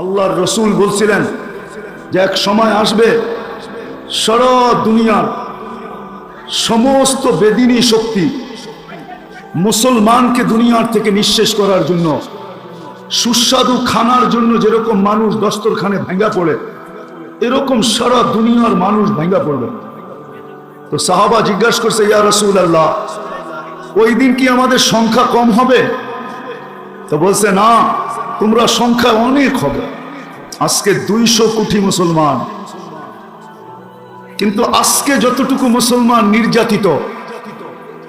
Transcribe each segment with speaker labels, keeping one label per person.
Speaker 1: আল্লাহর রসুল বলছিলেন যে এক সময় আসবে সারা দুনিয়ার সমস্ত বেদিনী শক্তি মুসলমানকে দুনিয়ার থেকে নিঃশেষ করার জন্য, সুস্বাদু খানার জন্য যেরকম মানুষ দস্তরখানে ভেঙ্গা পড়ে, এরকম সারা দুনিয়ার মানুষ ভেঙ্গা পড়বে। তো সাহাবা জিজ্ঞাসা করছে, ইয়া রসুল আল্লাহ ওই দিন কি আমাদের সংখ্যা কম হবে? তো বলছে, না তোমরা সংখ্যা অনেক হবে। আজকে দুইশো কোটি মুসলমান। কিন্তু আজকে যতটুকু মুসলমান নির্যাতিত,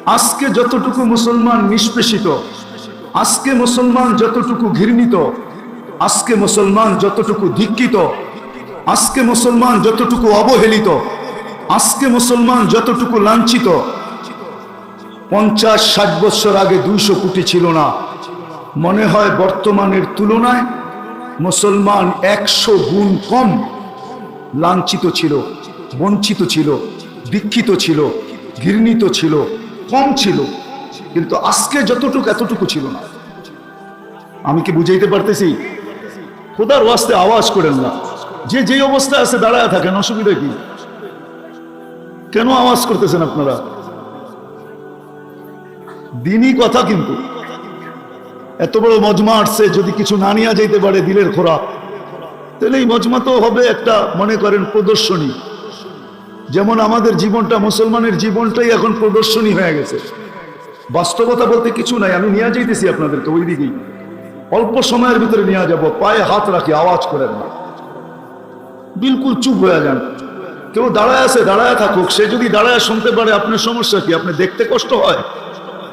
Speaker 1: আজকে যতটুকু মুসলমান নিষ্পেষিত, আজকে মুসলমান যতটুকু ঘৃণিত, আজকে মুসলমান যতটুকু ধিক্ষিত আজকে মুসলমান যতটুকু অবহেলিত, আজকে মুসলমান যতটুকু লাঞ্ছিত, পঞ্চাশ ষাট বছর আগে দুইশো কোটি ছিল না। মনে হয় বর্তমানের তুলনায় মুসলমান একশো গুণ কম লাঞ্ছিত ছিল, বঞ্চিত ছিল, দীক্ষিত ছিল, ঘৃণিত ছিল, কম ছিল। কিন্তু আজকে যতটুকু, এতটুকু ছিল না। আমি কি বুঝাইতে পারতেছি? খোদার ওয়াস্তে আওয়াজ করেন না। যে যে অবস্থায় আছে, দাঁড়ায় থাকেন, অসুবিধা কি? কেন আওয়াজ করতেছেন আপনারা? দিনই কথা কিন্তু। এত বড় মজমা আসছে, যদি কিছু না নিয়ে যাইতে পারে দিলের খোরাক। তাহলে এই মজমা তো হবে একটা, মনে করেন, প্রদর্শনী। যেমন আমাদের জীবনটা, মুসলমানের জীবনটাই এখন প্রদর্শনী হয়ে গেছে। বাস্তবতা বলতে কিছু নাই, আমি নিয়ে যাইতেছি আপনাদেরকে ওই দিকেই। অল্প সময়ের ভিতরে নিয়ে যাব, পায়ে হাত রাখি, আওয়াজ করেন না। বিলকুল চুপ হয়ে যান। কেউ দাঁড়ায় আছে, দাঁড়ায় থাকুক। সে যদি দাঁড়ায় শুনতে পারে, আপনার সমস্যা কি? আপনি দেখতে কষ্ট হয়?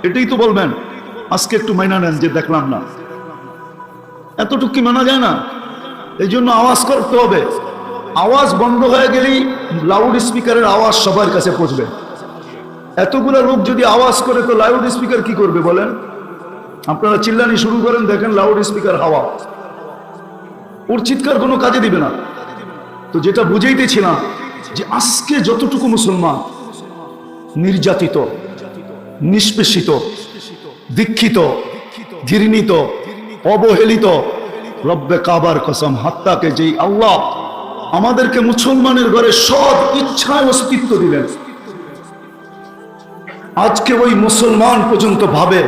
Speaker 1: এটাই তো বলবেন। আজকে একটু মাইনা নেন যে দেখলাম না। এতটুকু কি মানা যায় না? এই জন্য আওয়াজ করতে হবে। আওয়াজ বন্ধ হয়ে গেলেই লাউড স্পিকারের আওয়াজ সবার কাছে পৌঁছবে। এতগুলো লোক যদি আওয়াজ করে, তো লাউড স্পিকার কি করবে বলেন? আপনারা চিল্লানি শুরু করেন, দেখেন লাউড স্পিকার হাওয়া। ওর চিৎকার কোনো কাজে দিবে না। তো যেটা বুঝাইতেছিলাম যে আজকে যতটুকু মুসলমান নির্যাতিত, নিষ্পেষিত দীক্ষিত ঘৃণিত অবহেলিত। রব্বে কাবার কসম, হাত্তাকে যেই আল্লাহ আমাদেরকে মুসলমানের ঘরে সব ইচ্ছায় অস্তিত্ব দিলেন আজকে ওই মুসলমান পর্যন্ত ভাবে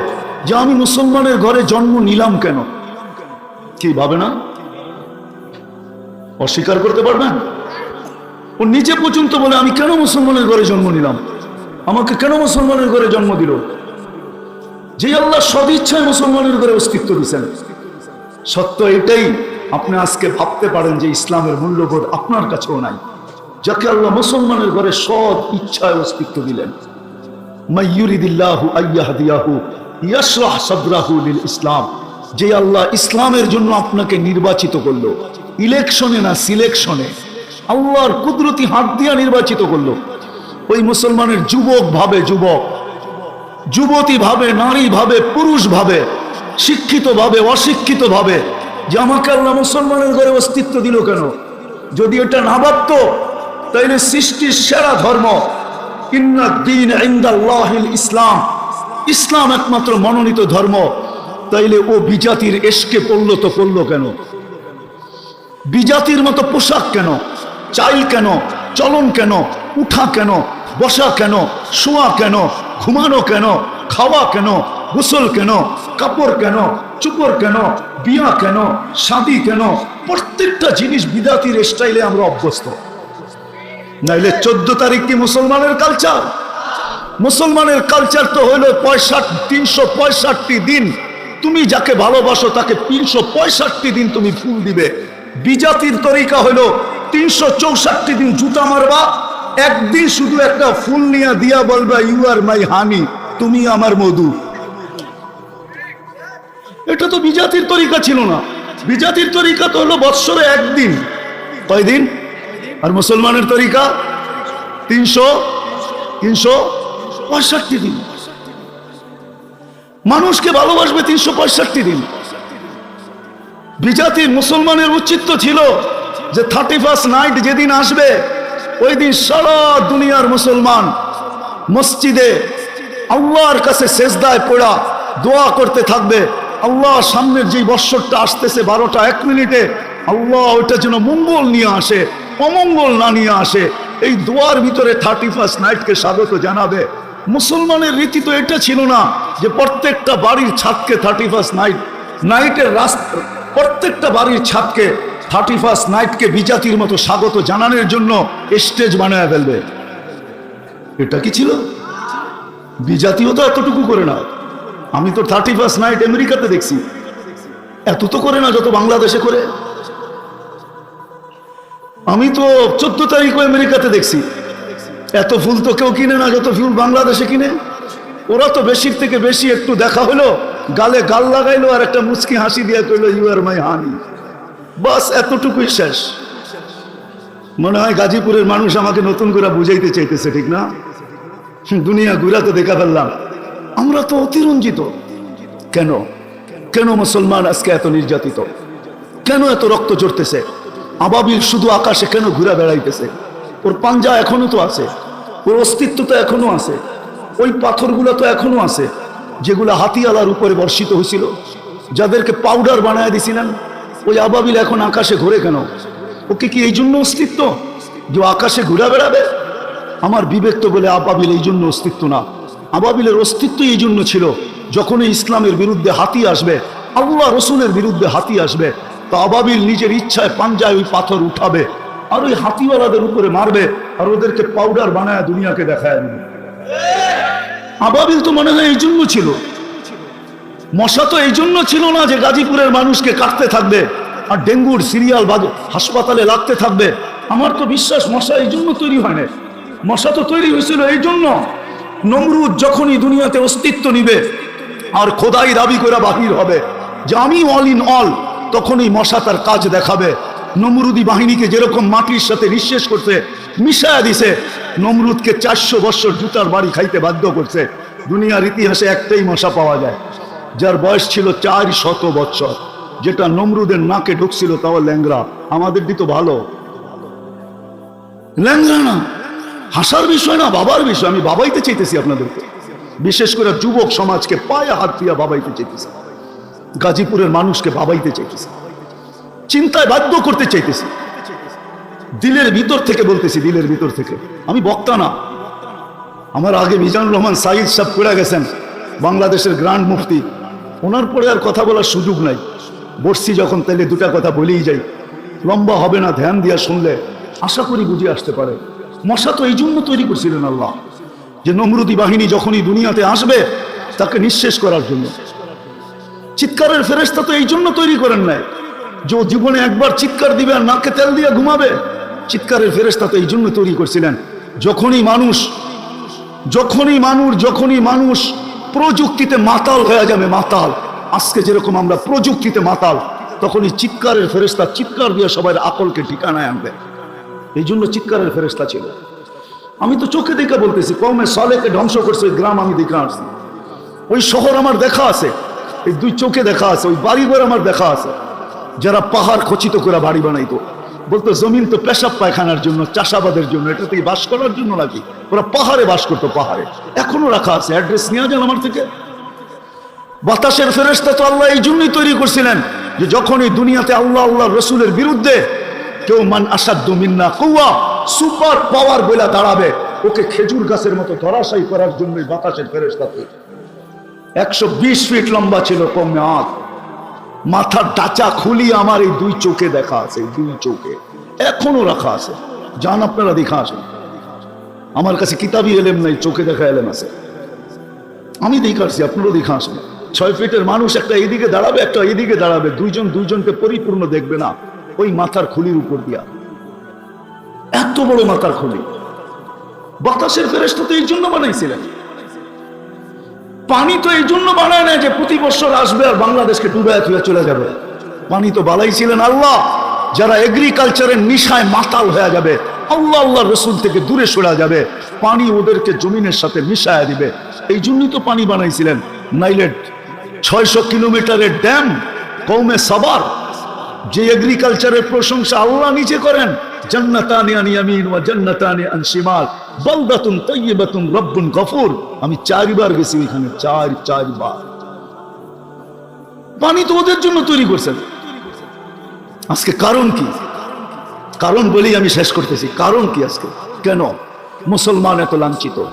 Speaker 1: যে আমি মুসলমানের ঘরে জন্ম নিলাম কেন? কি ভাবে না? অস্বীকার করতে পারবেন? ও নিজে পর্যন্ত বলে, আমি কেন মুসলমানের ঘরে জন্ম নিলাম? আমাকে কেন মুসলমানের ঘরে জন্ম দিল? যে আল্লাহ সদিচ্ছায় মুসলমানের ঘরে অস্তিত্ব দিচ্ছেন সত্য এটাই আপনি আজকে ভাবতে পারেন যে ইসলামের মূল্যবোধ আপনার কাছেও নাই। যাকে আল্লাহ মুসলমানের ঘরে সৎ ইচ্ছায় অস্তিত্ব দিলেন। ইসলাম। যে আল্লাহ ইসলামের জন্য আপনাকে নির্বাচিত করল। ইলেকশনে না সিলেকশনে। আল্লাহর কুদরতি হাত দিয়া নির্বাচিত করল। ওই মুসলমানের যুবক ভাবে যুবক। যুবতী ভাবে, নারী ভাবে, পুরুষ ভাবে, শিক্ষিত ভাবে, অশিক্ষিত ভাবে, যে আমাকে আল্লাহ মুসলমানের ঘরে অস্তিত্ব দিল কেন? যদি এটা না ভাবত, তাইলে সৃষ্টির সেরা ধর্ম ইসলাম। ইসলাম একমাত্র মনোনীত ধর্ম, তাইলে ও বিজাতির এসকে পড়ল তো পড়ল কেন? বিজাতির মতো পোশাক কেন? চাইল কেন? চলন কেন? উঠা কেন? বসা কেন? শোয়া কেন? ঘুমানো কেন? খাওয়া কেন? গোসল কেন? কাপড় কেন? চুপড় কেন? বিয়া কেন? শাদি কেন? প্রত্যেকটা জিনিস বিদাতির স্টাইলে আমরা অভ্যস্ত। নাইলে চোদ্দ তারিখ কি মুসলমানের কালচার মুসলমানের কালচার তো হইল পঁয়ষট্টি তিনশো পঁয়ষট্টি দিন। তুমি যাকে ভালোবাসো তাকে তিনশো পঁয়ষট্টি দিন তুমি ফুল দিবে। বিজাতির তরিকা হইল তিনশো চৌষট্টি দিন জুতা মারবা একদিন শুধু একটা ফুল নিয়ে দিয়া বলবা ইউ আর মাই হানি তুমি আমার মধু। এটা তো বিজাতির তরিকা ছিল না। বিজাতির তরিকা তো হলো বৎসরে একদিন। কয়দিন? আর মুসলমানের তরিকা? তিনশো? তিনশো পঁয়ষট্টি দিন। মানুষকে ভালোবাসবে তিনশো পঁয়ষট্টি দিন। বিজাতির মুসলমানের উচিত ছিল যে থার্টি ফার্স্ট নাইট যেদিন আসবে ওই দিন সারা দুনিয়ার মুসলমান মসজিদে আল্লাহর কাছে শেষদায় পড়া দোয়া করতে থাকবে। আল্লাহ সামনের যে বৎসরটা আসতেছে বারোটা, এক মিনিটে আল্লাহ ওটা যেন মঙ্গল নিয়ে আসে, অমঙ্গল না নিয়ে আসে। এই দোয়ার ভিতরে থার্টি ফার্স্ট নাইটকে স্বাগত জানাবে। মুসলমানের রীতি তো এটা ছিল না যে প্রত্যেকটা বাড়ির ছাদকে থার্টি ফার্স্ট নাইট নাইটের রাস্তা প্রত্যেকটা বাড়ির ছাদকে থার্টি ফার্স্ট নাইটকে বিজাতির মতো স্বাগত জানানোর জন্য স্টেজ বানায় ফেলবে। এটা কি ছিল? বিজাতিও তো এতটুকু করে না। আমি তো থার্টি ফার্স্ট নাইট আমেরিকাতে দেখছি। এত তো করে না যত বাংলাদেশে করে। আমি তো চোদ্দ তারিখও আমেরিকাতে দেখছি। এত ফুল তো কেউ কিনে না, যত ফুল বাংলাদেশে কিনে। ওরা তো বেশির থেকে বেশি একটু দেখা হলো, গালে গাল লাগাইলো আর একটা মুচকি হাসি দিয়ে কইলো ইউ আর মাই হানি বাস, এতটুকুই শেষ। মনে হয় গাজীপুরের মানুষ আমাকে নতুন করে বুঝাইতে চাইতেছে, ঠিক না? দুনিয়া ঘুরা তো দেখা ফেললাম। আমরা তো অতিরঞ্জিত। কেন? কেন মুসলমান আজকে এত নির্যাতিত? কেন এত রক্ত চড়তেছে আবাবিল শুধু আকাশে কেন ঘুরে বেড়াইতেছে? ওর পাঞ্জা এখনও তো আছে। ওর অস্তিত্ব তো এখনও আছে। ওই পাথরগুলো তো এখনও আছে, যেগুলো হাতিয়ালার উপরে বর্ষিত হয়েছিল। যাদেরকে পাউডার বানায় দিছিলেন ওই আবাবিল এখন আকাশে ঘুরে কেন? ওকে কি এই জন্য অস্তিত্ব? যে আকাশে ঘুরে বেড়াবে? আমার বিবেক তো বলে আবাবিল এই জন্য অস্তিত্ব না। আবাবিলের অস্তিত্ব এই জন্য ছিল যখন ইসলামের বিরুদ্ধে হাতি আসবে, আল্লাহ রসুলের বিরুদ্ধে হাতি আসবে, তো আবাবিল নিজের ইচ্ছায় পাঞ্জায় ওই পাথর উঠাবে আর ওই হাতিওয়ালাদের উপরে মারবে আর ওদেরকে পাউডার বানায় দুনিয়াকে দেখায় আবাবিল তো মনে হয় এই জন্য ছিল মশা তো এই জন্য ছিল না যে গাজীপুরের মানুষকে কাটতে থাকবে, আর ডেঙ্গুর সিরিয়াল বাদ হাসপাতালে লাগতে থাকবে। আমার তো বিশ্বাস, মশা এই জন্য তৈরি হয় না মশা তো তৈরি হয়েছিল এই জন্য নমরুদ যখনই দুনিয়াতে অস্তিত্ব নিবে, আর খোদাই দাবি করে বাহির হবে, যে আমি অল ইন অল তখনই মশা তার কাজ দেখাবে। নমরুদি বাহিনীকে যেরকম মাটির সাথে নিঃশেষ করছে, মিশায়া দিছে, নমরুদকে চারশো বছর জুতার বাড়ি খাইতে বাধ্য করছে। দুনিয়ার ইতিহাসে একটাই মশা পাওয়া যায়। যার বয়স ছিল চার শত বছর। যেটা নমরুদের নাকে ঢুকছিল, তাও ল্যাংরা আমাদের দিত ভালো। ল্যাংরা না। হাসার বিষয় না, বাবার বিষয়। আমি বাবাইতে চাইতেছি আপনাদেরকে। বিশেষ করে যুবক সমাজকে পায়ে হাত দিয়া বাবাইতে চাইতেছি। গাজীপুরের মানুষকে বাবাইতে চাইতেছি। চিন্তায় বাধ্য করতে চাইতেছি। দিলের ভিতর থেকে বলতেছি, দিলের ভিতর থেকে। আমি বক্তা না। আমার আগে মিজানুর রহমান সাইদ সাহেব পড়ে গেছেন। বাংলাদেশের গ্রান্ড মুফতি। ওনার পরে আর কথা বলার সুযোগ নাই। বসছি যখন তাহলে দুটা কথা বলেই যাই। লম্বা হবে না, ধ্যান দিয়া শুনলে আশা করি বুঝে আসতে পারে। মশা তো এই জন্য তৈরি করছিলেন আল্লাহ, যে নমরুদি বাহিনী যখনই দুনিয়াতে আসবে, তাকে নিঃশেষ করার জন্য। চিৎকারের ফেরেস্তা তো এই জন্য তৈরি করেন নাই, যে জীবনে একবার চিৎকার দিবে আর নাকে তেল দিয়ে ঘুমাবে। চিৎকারের ফেরেস্তা তো এই জন্য তৈরি করছিলেন, যখনই মানুষ যখনই মানুষ যখনই মানুষ প্রযুক্তিতে মাতাল হয়ে যাবে মাতাল। আজকে যেরকম আমরা প্রযুক্তিতে মাতাল, তখনই চিৎকারের ফেরেস্তা চিৎকার দিয়ে সবাই আকলকে ঠিকানায় আনবে। এই জন্য চিৎকারের ফেরেস্তা ছিল। আমি তো চোখে দেখে বলতেছি কমে সলেকে ধ্বংস করছে ওই গ্রাম আমি দেখে আসছি। ওই শহর আমার দেখা আছে, এই দুই চোখে দেখা আছে, ওই বাড়ি বাড়িঘর আমার দেখা আছে। যারা পাহাড় খচিত করে বাড়ি বানাইতো বলতো, জমিন তো পেশাব পায়খানার জন্য, চাষাবাদের জন্য, এটা থেকে বাস করার জন্য নাকি? ওরা পাহাড়ে বাস করতো, পাহাড়ে। এখনও রাখা আছে, অ্যাড্রেস নেওয়া যান আমার থেকে। বাতাসের ফেরেস্তা তো আল্লাহ এই জন্যই তৈরি করছিলেন, যে যখনই দুনিয়াতে আল্লাহ আল্লাহ রসুলের বিরুদ্ধে কেউ মান আসাধ্য মিন্না কৌয়া সুপার পাওয়ার বলে দাঁড়াবে, ওকে খেজুর গাছের মতো ধরাশায়ী করার জন্যই বাতাসের ফেরেস্তা তৈরি। একশো বিশ ফিট লম্বা ছিল কমে আঁক মাথার ডাচা খুলি আমার এই দুই চোখে দেখা আছে দুই চোখে। এখনও রাখা আছে। যান আপনারা দেখা আসেন। আমার কাছে কিতাবি এলেম নাই, চোখে দেখা এলেম আছে। আমি দেখে আসছি আপনারও দেখা আসেন। ছয় ফিটের মানুষ একটা এদিকে দাঁড়াবে, একটা এদিকে দাঁড়াবে। দুইজন দুইজনকে পরিপূর্ণ দেখবে না। ওই মাথার খুলির উপর দিয়া। এত বড় মাথার খুলি। বাতাসের ফেরেস্তা তো এই জন্য বানাইছিলেন। পানি তো এই জন্য বানায় না যে প্রতি বছর আসবে আর বাংলাদেশকে ডুবে তুলে চলে যাবে। পানি তো বালাই ছিলেন আল্লাহ, যারা এগ্রিকালচারের নিশায় মাতাল হয়ে যাবে, আল্লাহ আল্লাহ রসুল থেকে দূরে সরা যাবে, পানি ওদেরকে জমিনের সাথে মিশায় দিবে। এই জন্যই তো পানি বানাইছিলেন। নাইলেট ছয়শো কিলোমিটারের ড্যাম কৌমে সাবার যে এগ্রিকালচারের প্রশংসা আল্লাহ নিচে করেন আমি চারবার গেছি ওইখানে, চার, চারবার। পানি তো ওদের জন্য তৈরি করছেন। আজকে কারণ কি? কারণ বলেই আমি শেষ করতেছি। কারণ কি আজকে? কেন? মুসলমান এত লাঞ্ছিত।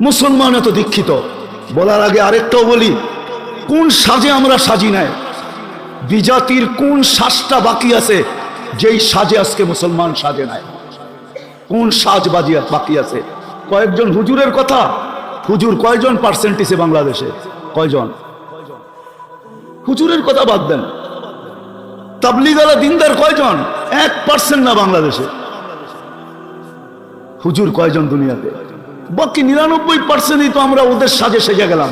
Speaker 1: মুসলমান এত দীক্ষিত। বলার আগে আরেকটাও বলি, কোন সাজে আমরা সাজি নাই? বিজাতির কোন সাজটা বাকি আছে? যেই সাজে আজকে মুসলমান সাজে নাই। কোন সাজ বাজি বাকি আছে? কয়েকজন হুজুরের কথা? হুজুর কয়জন পার্সেন্টেজে বাংলাদেশে? কয়জন? হুজুরের কথা বাদ দেন। তাবলিগালা দিনদার কয়জন? এক পার্সেন্ট না বাংলাদেশে। হুজুর কয়জন দুনিয়াতে? বাকি নিরানব্বই পার্সেন্টই তো আমরা ওদের সাজে সেজে গেলাম।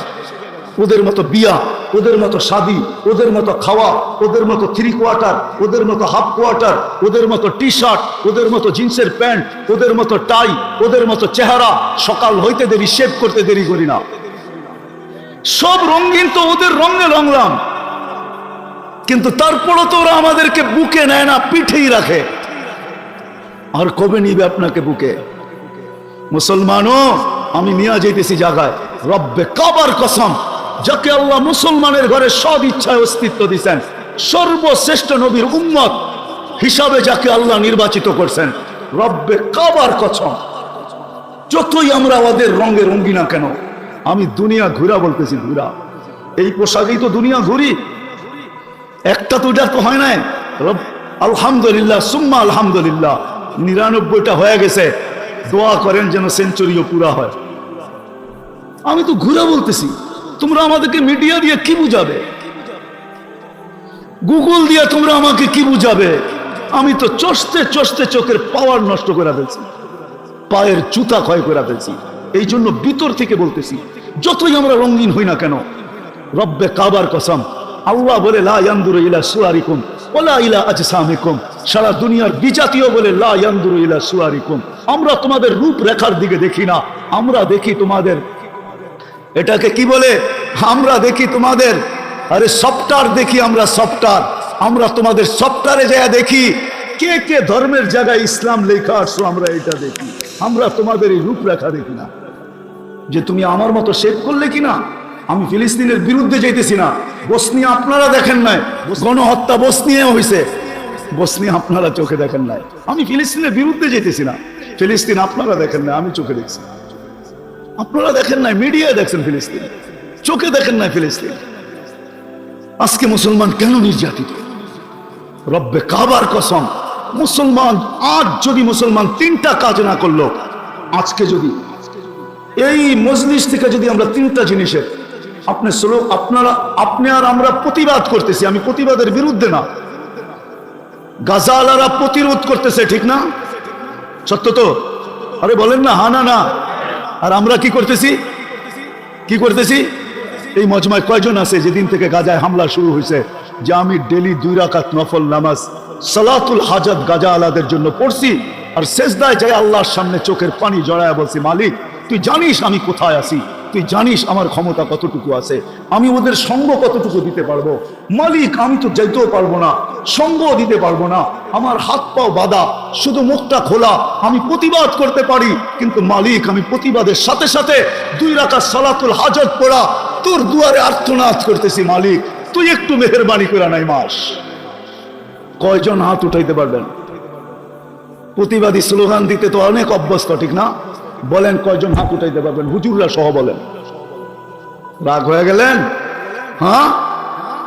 Speaker 1: ওদের মতো বিয়া, ওদের মতো শাদি, ওদের মতো খাওয়া, ওদের মতো থ্রি কোয়ার্টার ওদের মতো হাফ কোয়ার্টার ওদের মতো টি শার্ট ওদের মতো জিন্সের প্যান্ট, ওদের মতো টাই ওদের মতো চেহারা, সকাল হইতে দেরি, শেভ করতে দেরি করি না। সব রঙিন তো ওদের রঙে রঙলাম। কিন্তু তারপরও তো ওরা আমাদেরকে বুকে নেয় না, পিঠেই রাখে। আর কবে নিবে আপনাকে বুকে? মুসলমানও, আমি নিয়ে যেতেছি জায়গায়। রব্বে কাবার কসম। যাকে আল্লাহ মুসলমানের ঘরে সব ইচ্ছায় অস্তিত্ব দিচ্ছেন সর্বশ্রেষ্ঠ নবীর উম্মত হিসাবে যাকে আল্লাহ নির্বাচিত করছেন। রব্বে কাবার কসম, যতই আমরা ওদের রঙে রঙ্গি না কেন, আমি দুনিয়া ঘুরা বলতেছি, ঘুরা। এই পোশাকেই তো দুনিয়া ঘুরি। একটা এটা তো হয় নাই। আলহামদুলিল্লাহ, সুম্মা আলহামদুলিল্লাহ, নিরানব্বইটা হয়ে গেছে। দোয়া করেন যেন সেঞ্চুরিও পুরা হয়। আমি তো ঘুরে বলতেছি। তোমরা আমাদেরকে মিডিয়া দিয়ে কি বুঝাবে? গুগল দিয়ে তোমরা আমাকে কি বুঝাবে? আমি তো চষতে চষতে চোখের পাওয়ার নষ্ট করে ফেলছি। পায়ের জুতা ক্ষয় করে ফেলছি। এই জন্য ভিতর থেকে বলতেছি, যতই আমরা রঙিন হই না কেন, রব্বে কাবার কসম, আল্লাহ বলে, লা ইয়ানদুরু ইলা সুয়ারিকুম ওলা ইলা আজসামিকুম। সারা দুনিয়ার বিজাতীয় বলে, লা ইয়ানদুরু ইলা সুয়ারিকুম। আমরা তোমাদের রূপ রেখার দিকে দেখি না, আমরা দেখি তোমাদের এটাকে কি বলে? আমরা দেখি তোমাদের। আরে সফটওয়্যার দেখি আমরা সফটওয়্যার আমরা তোমাদের সফটওয়্যারে যায় দেখি। কে কে ধর্মের জায়গায় ইসলাম লেখা আসছো আমরা এটা দেখি। আমরা তোমাদের এই রূপরেখা দেখি না। যে তুমি আমার মতো শেখ করলে কি না আমি ফিলিস্তিনের বিরুদ্ধে যাইতেছি না। বসনিয়া আপনারা দেখেন নাই। গণহত্যা বসনিয়া হয়েছে বসনিয়া আপনারা চোখে দেখেন নাই। আমি ফিলিস্তিনের বিরুদ্ধে যেতেছি না। ফিলিস্তিন আপনারা দেখেন নাই, আমি চোখে দেখছি আপনারা দেখেন নাই মিডিয়ায় দেখছেন ফিলিস্তিন। চোখে দেখেন নাই ফিলিস্তিন। আজকে মুসলমান কেন নির্যাতিত? রব্বে কাবার কসম, মুসলমান আজ যদি মুসলমান তিনটা কাজ না করল, আজকে যদি এই মজলিস থেকে যদি আমরা তিনটা জিনিসের আপনি স্লো আপনারা আপনি আর আমরা প্রতিবাদ করতেছি, আমি প্রতিবাদের বিরুদ্ধে না। গাজালারা প্রতিরোধ করতেছে, ঠিক না? সত্য তো? আরে বলেন না, হা না না। আর আমরা কি করতেছি? কি করতেছি? এই মজমায় কয়জন আছে যেদিন থেকে গাজায় হামলা শুরু হয়েছে, যে আমি ডেলি দুই রাকাত নফল নামাজ, সালাতুল হাজাত গাজা আলাদের জন্য পড়ছি, আর শেষদায় যাই আল্লাহর সামনে চোখের পানি জড়ায় বলছি, মালিক, তুই জানিস আমি কোথায় আছি? তুই জানিস আমার ক্ষমতা কতটুকু আছে? আমি ওদের সঙ্গ কতটুকু দিতে পারব? মালিক, আমি তো যেতেও পারব না সঙ্গ দিতে পারব না। আমার হাত পাও বাঁধা, শুধু মুখটা খোলা। আমি প্রতিবাদ করতে পারি, কিন্তু মালিক, আমি প্রতিবাদের সাথে সাথে দুই রাখা সালাতুল হাজত পড়া, তোর দুয়ারে আর্তনাদ করতেছি মালিক। তুই একটু মেহরবানি করে নাই মাস। কয়জন হাত উঠাইতে পারবেন? প্রতিবাদী স্লোগান দিতে তো অনেক অভ্যস্ত, ঠিক না? বলেন কয়জন হাত উঠাইতে পারবেন? হুজুররা সহ বলেন। রাগ হয়ে গেলেন? হ্যাঁ?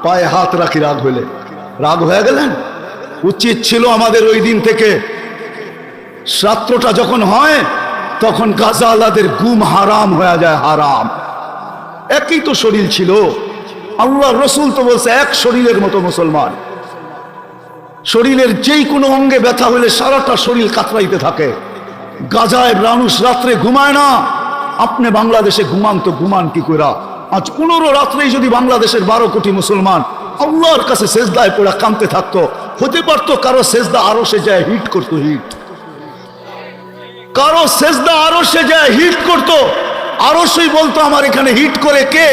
Speaker 1: পায়ে হাত রাখি রাগ হইলে। রাগ হয়ে গেলেন? উচিত ছিল আমাদের ওই দিন থেকে রাত্রটা যখন হয়, তখন গাজা আলাদের গুম হারাম হয়ে যায়, হারাম। একই তো শরীর ছিল। আল্লাহ রসুল তো বলছে, এক শরীরের মতো মুসলমান। শরীরের যেই কোনো অঙ্গে ব্যথা হলে সারাটা শরীর কাতরাইতে থাকে। গাজায় মানুষ রাত্রে ঘুমায় না। আপনি বাংলাদেশে ঘুমান তো ঘুমান কি করা আজ পনেরো রাত্রেই যদি বাংলাদেশের বারো কোটি মুসলমান আল্লাহর কাছে শেষদায় পড়া কামতে থাকতো, হতে পারতো কারও শেষদা আরও সে যায় হিট করতো, হিট। কারও শেষদা আরও সে যায় হিট করতো, আরও সেই বলতো, আমার এখানে হিট করে কে?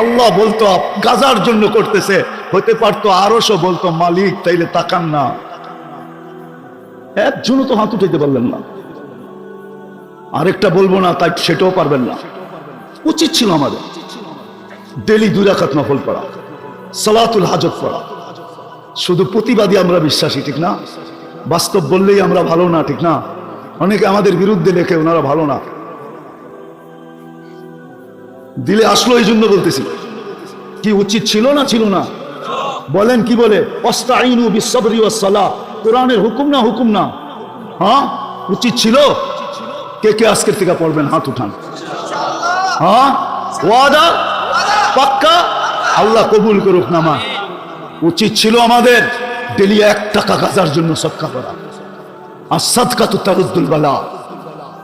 Speaker 1: আল্লাহ বলতো গাজার জন্য করতেছে। হতে পারতো আরও সে বলতো, মালিক, তাইলে তাকান না। একজনও তো হাত উঠাইতে পারলেন না। আরেকটা বলব না, তাই সেটাও পারবেন না। উচিত ছিল আমাদের ডেলি দুই রাখাত নফল পড়া, সালাতুল হাজত পড়া। শুধু প্রতিবাদী আমরা বিশ্বাসী, ঠিক না? বাস্তব বললেই আমরা ভালো না, ঠিক না? অনেকে আমাদের বিরুদ্ধে লেখে, ওনারা ভালো না। দিলে আসলো এই জন্য বলতেছি কি উচিত ছিল না ছিল না? বলেন কি বলে? অস্তাইনু বিশ্বরি সালা কোরআনের হুকুম না হুকুম না। হ্যাঁ? উচিত ছিল? কে কে আজকের থেকে পড়বেন? হাত উঠান। হ্যাঁ? ওয়াদা? পাক্কা? আল্লাহ কবুল করুক নামা উচিত ছিল আমাদের ডেলি এক টাকা গাজার জন্য সৎকা করা। আর সৎকা তো তারুদ্দুল বালা।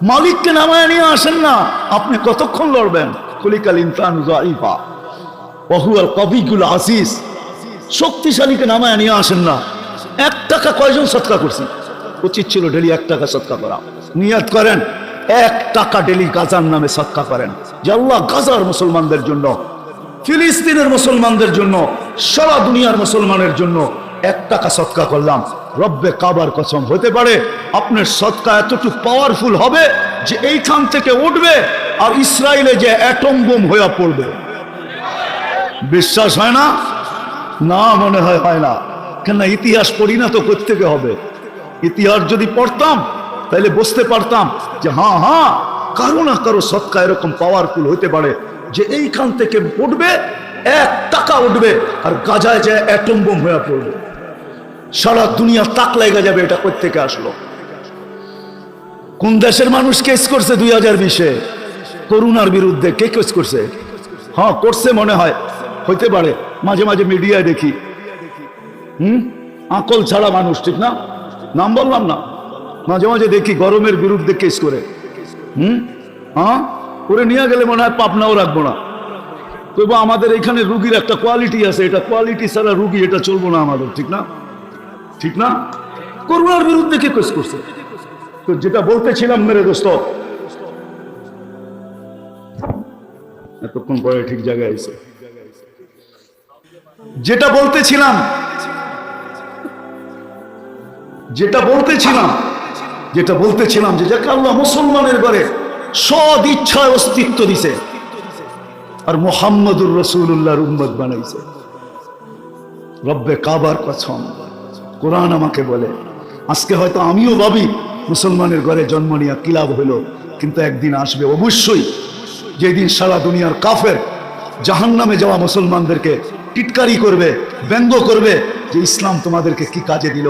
Speaker 1: মালিককে নামায় নিয়ে আসেন না। আপনি কতক্ষণ লড়বেন? কলিকাল ইনসান জাইফা বহুয়াল কবিগুল আসিস শক্তিশালীকে নামায় নিয়ে আসেন না। এক টাকা কয়জন সৎকা করছি? উচিত ছিল ডেলি এক টাকা সৎকা করা। নিয়াত করেন। এক টাকা ডেলি গাজার নামে সৎকা করেন যে আল্লাহ গাজার মুসলমানদের জন্য, ফিলিস্তিনের মুসলমানদের জন্য, সারা দুনিয়ার মুসলমানের জন্য এক টাকা সৎকা করলাম। রব্বে কাবার কসম, হতে পারে আপনার সৎকা এতটুকু পাওয়ারফুল হবে যে এইখান থেকে উঠবে আর ইসরায়েলে যে অ্যাটম বোম হয়ে পড়বে। বিশ্বাস হয় না? না মনে হয় হয় না। কেন ইতিহাস পড়ি না তো হবে। ইতিহাস যদি পড়তাম তাহলে বুঝতে পারতাম যে হ্যাঁ হ্যাঁ কারও না কারও সৎকা এরকম পাওয়ারফুল হতে পারে যে এইখান থেকে উঠবে, এক টাকা উঠবে আর গাজায় যায় অ্যাটম বোম হয়ে পড়বে। সারা দুনিয়া তাক লেগে যাবে এটা থেকে আসলো? কোন দেশের মানুষ কেস করছে দুই হাজার বিশে? করুণার বিরুদ্ধে কে কেস করছে? হ্যাঁ করছে মনে হয়, হইতে পারে। মাঝে মাঝে মিডিয়ায় দেখি। হুম? আকল ছাড়া মানুষ, ঠিক না? নাম বললাম না। মাঝে মাঝে দেখি গরমের বিরুদ্ধে কেস করে। হুম? হ্যাঁ? করে নিয়ে গেলে মনে হয় পাপনাও রাখব না। তবু আমাদের এখানে রুগীর একটা কোয়ালিটি আছে, এটা কোয়ালিটি ছাড়া রুগী, এটা চলবো না আমাদের, ঠিক না? ঠিক না? করোনার বিরুদ্ধে কে কেস করছে? তো যেটা বলতেছিলাম মেরে দোস্ত, এতক্ষণ পরে ঠিক জায়গায় এসে যেটা বলতেছিলাম যেটা বলতেছিলাম যেটা বলতেছিলাম যে যাকে আল্লাহ মুসলমানের ঘরে সদ ইচ্ছায় অস্তিত্ব দিছে, আর মোহাম্মদুর রসুল্লাহর উম্মত বানাইছে। রব্বে কাবার কসম কোরআন আমাকে বলে, আজকে হয়তো আমিও ভাবি মুসলমানের ঘরে জন্ম নিয়ে কিলাব হইল কিন্তু একদিন আসবে অবশ্যই যেদিন সারা দুনিয়ার কাফের জাহান নামে যাওয়া মুসলমানদেরকে টিটকারি করবে, ব্যঙ্গ করবে যে ইসলাম তোমাদেরকে কি কাজে দিল।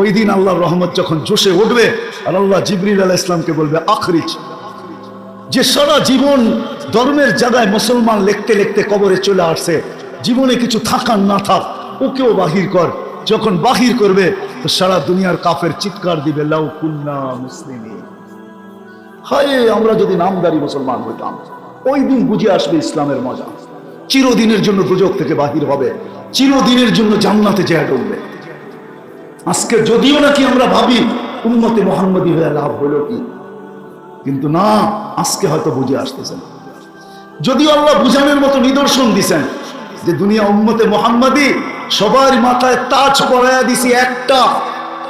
Speaker 1: ওই দিন আল্লাহর রহমত যখন জোশে উঠবে, আর আল্লাহ জিবরিল আলাহ ইসলামকে বলবে, আখরিজ। যে সারা জীবন ধর্মের জায়গায় মুসলমান লিখতে লিখতে কবরে চলে আসছে, জীবনে কিছু থাকার না থাক, ওকেও বাহির কর। যখন বাহির করবে, তো সারা দুনিয়ার কাফের চিৎকার দিবে, লাউ কুন্না মুসলিমি। হায়, আমরা যদি নামদারি মুসলমান হইতাম, ওই দিন বুঝে আসবে ইসলামের মজা। চিরদিনের জন্য দুজক থেকে বাহির হবে, চিরদিনের জন্য জান্নাতে জায়গা ঢুকবে আজকে যদিও নাকি আমরা ভাবি উন্নতি মোহাম্মদী হয়ে লাভ হলো কি? কিন্তু না, আজকে হয়তো বুঝে আসতেছেন। যদিও আল্লাহ বুঝানোর মতো নিদর্শন দিছেন যে দুনিয়া উম্মতে মোহাম্মদী, সবার মাথায় তাজ পড়াইয়া দিছি একটা,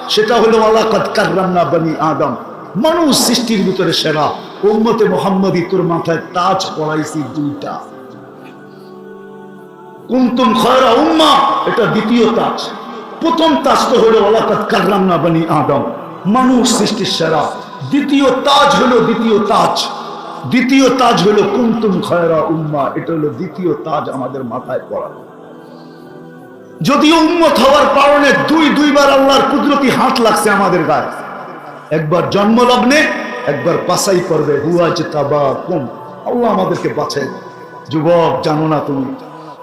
Speaker 1: সেটা হলো আল্লাহ কান্না বানি আদম। মানুষ সৃষ্টির ভিতরে সেরা। উম্মতে মোহাম্মদী তোর মাথায় তাজ পড়াইছি দুইটা। কুন্তুম খয়রা উম্মা, এটা দ্বিতীয় তাজ। প্রথম তাজ তো হলো বানি আদম। মানুষ সৃষ্টির সেরা। দ্বিতীয় তাজ হলো দ্বিতীয় তাজ। দ্বিতীয় তাজ হলো কুন্তুম খয়রা উম্মা। এটা হলো দ্বিতীয় তাজ আমাদের মাথায় পড়া। যদিও উম্মত হওয়ার কারণে দুই দুইবার আল্লাহর কুদরতি হাত লাগছে আমাদের গায়ে। একবার জন্ম লগ্নে একবার পাসাই করবে হুয়াজ তাবা কুম আল্লাহ আমাদেরকে বাঁচে যুবক, জানো না তুমি?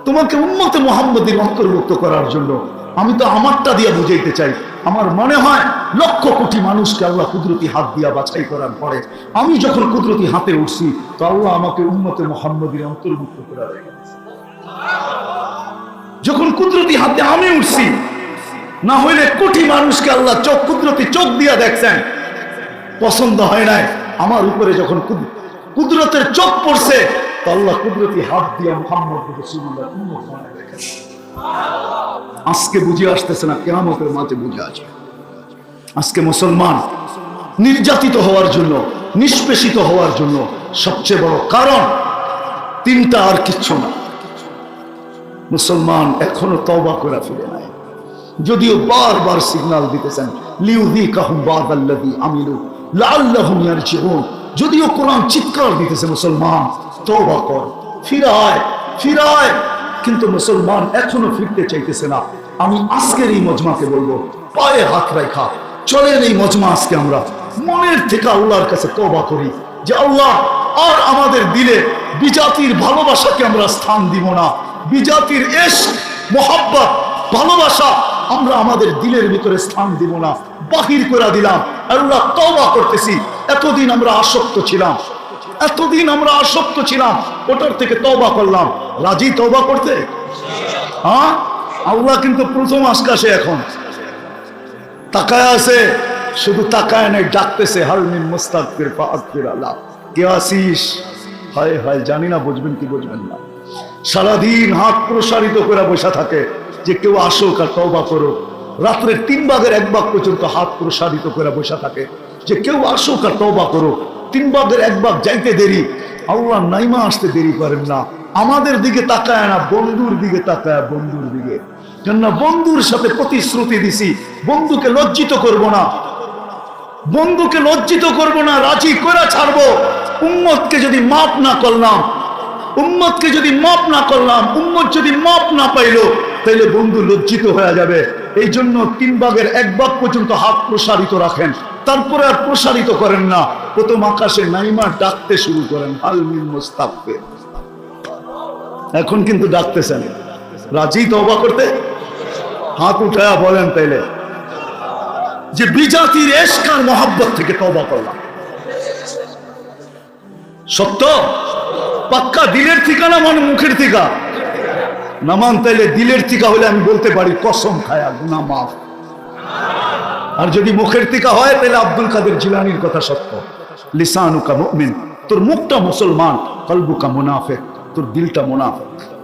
Speaker 1: তোমাকে উম্মতে মোহাম্মদীর অন্তর্ভুক্ত করার জন্য আমি তো আমারটা দিয়ে বুঝাইতে চাই। আমার মনে হয় লক্ষ কোটি মানুষকে আল্লাহ কুদরতি হাত দিয়া বাছাই করার পরে আমি যখন কুদরতি হাতে উঠছি, তো আল্লাহ আমাকে উন্মতে মোহাম্মদীর অন্তর্ভুক্ত করার যখন কুদরতি হাতে আমি উঠছি, না হইলে কোটি মানুষকে আল্লাহ চোখ কুদরতি চোখ দিয়া দেখছেন। পছন্দ হয় নাই। আমার উপরে যখন কুদ- কুদরতের চোখ পড়ছে, তো আল্লাহ কুদরতি হাত দিয়া মোহাম্মদ রসুল্লাহ রেখেছে। আজকে বুঝে আসতেছে না কেমতের মাঝে বুঝে আসবে। আজকে মুসলমান নির্যাতিত হওয়ার জন্য, নিষ্পেষিত হওয়ার জন্য সবচেয়ে বড় কারণ তিনটা আর কিচ্ছু না। মুসলমান এখনও তবা করে ফিরে নাই। যদিও বারবার সিগন্যাল দিতেছেন লিউদি কাহুম বাদাল্লাদি আমিলু, লাআল্লাহুম ইয়ারজিউন। যদিও কোরআন চিৎকার দিতেছে, মুসলমান, তওবা কর, ফিরায় ফিরায়। কিন্তু মুসলমান এখনও ফিরতে চাইতেছে না। আমি আজকের এই মজমাকে বলব, পায়ে হাত রাখা চলেন এই মজমা আজকে আমরা। মনের থেকে আল্লাহর কাছে তওবা করি যে আল্লাহ, আর আমাদের দিলে বিজাতির ভালোবাসাকে আমরা স্থান দিব না। বিজাতির এস মোহাব্বত, ভালোবাসা আমরা আমাদের দিলের ভিতরে স্থান দিব না। বাহির করে দিলাম। আল্লাহ তওবা করতেছি। এতদিন আমরা আসক্ত ছিলাম। এতদিন আমরা আসক্ত ছিলাম, ওটার থেকে তবা করলাম। রাজি তওবা করতে? হ্যাঁ? আল্লাহ কিন্তু প্রথম আশকাশে এখন। তাকায় আছে, শুধু তাকায় নাই, ডাকতেছে হালমিন মুস্তাকবির ফাকবির আল্লাহ কে আসিস হায় হায়, জানি না, বুঝবেন কি বুঝবেন না। সারাদিন হাত প্রসারিত করে বসে থাকে, যে কেউ আসুক আর তবা করো রাত্রের তিন ভাগের এক ভাগ পর্যন্ত হাত প্রসারিত করে বসে থাকে, যে কেউ আসুক আর তবা করো তিন ভাগের এক ভাগ যাইতে দেরি। আল্লাহ নাইমা আসতে দেরি করেন না। আমাদের দিকে তাকায় না, বন্ধুর দিকে তাকায় বন্ধুর দিকে। কেননা বন্ধুর সাথে প্রতিশ্রুতি দিছি। বন্ধুকে লজ্জিত করব না। বন্ধুকে লজ্জিত করব না, রাজি করে ছাড়বো। উম্মতকে যদি মাপ না করলাম, উম্মতকে যদি মাপ না করলাম, উম্মত যদি মাপ না পাইলো, তাইলে বন্ধু লজ্জিত হয়ে যাবে। এই জন্য তিন ভাগের এক ভাগ পর্যন্ত হাত প্রসারিত রাখেন। তারপরে আর প্রসারিত করেন না। প্রথম আকাশে নাইমা ডাকতে শুরু করেন আলমিন মোস্তাফকে এখন কিন্তু ডাকতেছেন। রাজি তওবা করতে? হাত উঠায়া বলেন তাইলে, যে বিজাতির এসকার মহাব্বত থেকে তবা করলাম। সত্য? পাক্কা দিলের ঠিকানা মানে মুখের ঠিকা? নামান তাইলে দিলের টিকা হলে আমি বলতে পারি, কসম খায়া গুনা মাফ। আর যদি মুখের টিকা হয়, তাহলে আব্দুল কাদের জিলানির কথা সত্য। লিসানুকা মুমিন, তোর মুখটা মুসলমান, কলবুকা মুনাফেক, তোর দিলটা মুনাফেক।